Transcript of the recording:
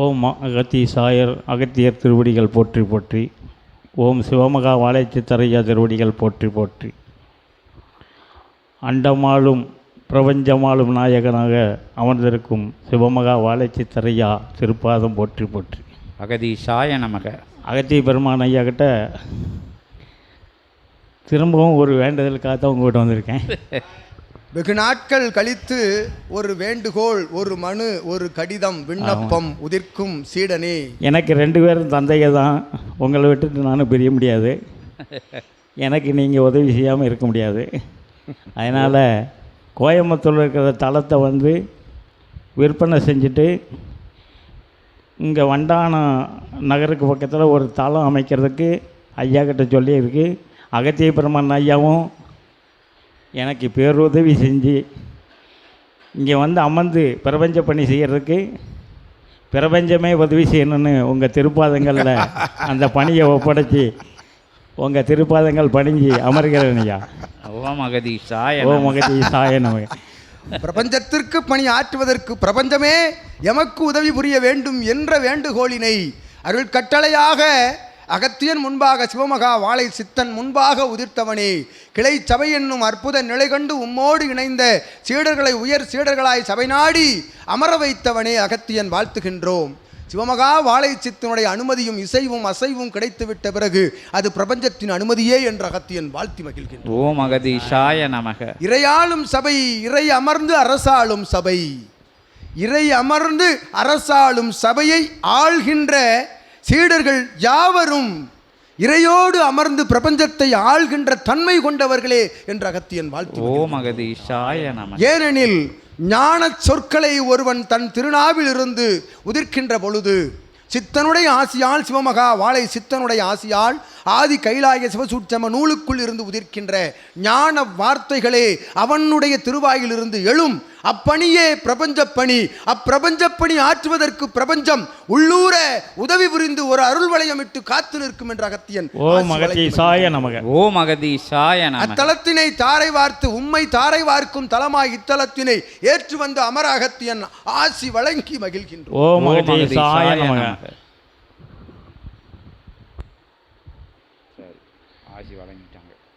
ஓம் அகத்தி சாயர் அகத்தியர் திருவடிகள் போற்றி போற்றி. ஓம் சிவமகா வாழைச்சித்தரையா திருவடிகள் போற்றி போற்றி. அண்டமாளும் பிரபஞ்சமாளும் நாயகனாக அமர்ந்திருக்கும் சிவமகா வாழைச்சித்தரையா திருப்பாதம் போற்றி போற்றி. அகதீஷாய நமக. அகத்திய பெருமான் ஐயா கிட்ட திரும்பவும் ஒரு வேண்டுதலுக்காக தான் உங்கள்கிட்ட வந்திருக்கேன். வெகு நாட்கள் கழித்து ஒரு வேண்டுகோள் ஒரு மனு ஒரு கடிதம் விண்ணப்பம் உதிர்க்கும் சீடனே. எனக்கு ரெண்டு பேரும் தந்தைங்க தான். உங்களை விட்டுட்டு நானும் பிரிய முடியாது. எனக்கு நீங்கள் உதவி செய்யாமல் இருக்க முடியாது. அதனால் கோயம்புத்தூரில் இருக்கிற தளத்தை வந்து விற்பனை செஞ்சுட்டு இங்கே வண்டானம் நகருக்கு பக்கத்தில் ஒரு தளம் அமைக்கிறதுக்கு ஐயா கிட்ட சொல்லியிருக்கு. அகத்திய பெருமான் ஐயாவும் எனக்கு பேருதவி செஞ்சு இங்கே வந்து அமர்ந்து பிரபஞ்ச பணி செய்கிறதுக்கு பிரபஞ்சமே உதவி செய்யணும்னு உங்கள் திருப்பாதங்களில் அந்த பணியை ஒப்படைச்சி உங்கள் திருப்பாதங்கள் பணிஞ்சு அமர்கிறேன் ஐயா. ஓம் அகதீஷாய ஓ நமக. மகதி சாய பிரபஞ்சத்திற்கு பணி ஆற்றுவதற்கு பிரபஞ்சமே எமக்கு உதவி புரிய வேண்டும் என்ற வேண்டுகோளினை அருள் கட்டளையாக அகத்தியன் முன்பாக சிவமகா வாழை சித்தன் முன்பாக உதிர்த்தவனே. கிளை சபை என்னும் அற்புத நிலை கண்டு உம்மோடு இணைந்த சீடர்களை உயர் சீடர்களாய் சபை நாடி அமர வைத்தவனே அகத்தியன் வாழ்த்துகின்றோம். சிவமகா வாழை சித்தனுடைய அனுமதியும் இசைவும் அசைவும் கிடைத்துவிட்ட பிறகு அது பிரபஞ்சத்தின் அனுமதியே என்று அகத்தியன் வாழ்த்தி மகிழ்கின்றான். ஓம் அகதீஷாய நமக. இறையாளும் சபை இறை அமர்ந்து அரசாளும் சபை. இறை அமர்ந்து அரசாளும் சபையை ஆள்கின்ற சீடர்கள் யாவரும் இறையோடு அமர்ந்து பிரபஞ்சத்தை ஆள்கின்ற தன்மை கொண்டவர்களே என்று அகத்தியன் வாழ்த்து நமக ஏனெனில் ஞான சொற்களை ஒருவன் தன் திருநாவில் இருந்து உதிர்க்கின்ற பொழுது சித்தனுடைய ஆசியால் சிவமகா வாழை சித்தனுடைய ஆசியால் ஆதி கைலாய சிவசூட்சம நூலுக்குள் இருந்து உதிர்க்கின்ற ஞான வார்த்தைகளே அவனுடைய திருவாயிலிருந்து எழும். அப்பணியே பிரபஞ்ச பணி அப்பிரபஞ்ச பணி ஆற்றுவதற்கு பிரபஞ்சம். உள்ளூர உதவி புரிந்து ஒரு அருள் வளையமிட்டு காத்து நிற்கும் என்ற அகத்தியன் ஓ ஆசி மகதி வழங்கி சாய நமக. ஓம் அகதீஷாய நமக. அத்தலத்தினை தாரை வார்த்து உம்மை தாரை வார்க்கும் தலமாய் இத்தலத்தினை ஏற்று வந்த அமர அகத்தியன் ஆசி வழங்கி மகிழ்கின்றோம். ஓ ஓம் மகதி சாய அகதீஷாய நமக நமக. ஆசி வழங்கிட்டாங்க.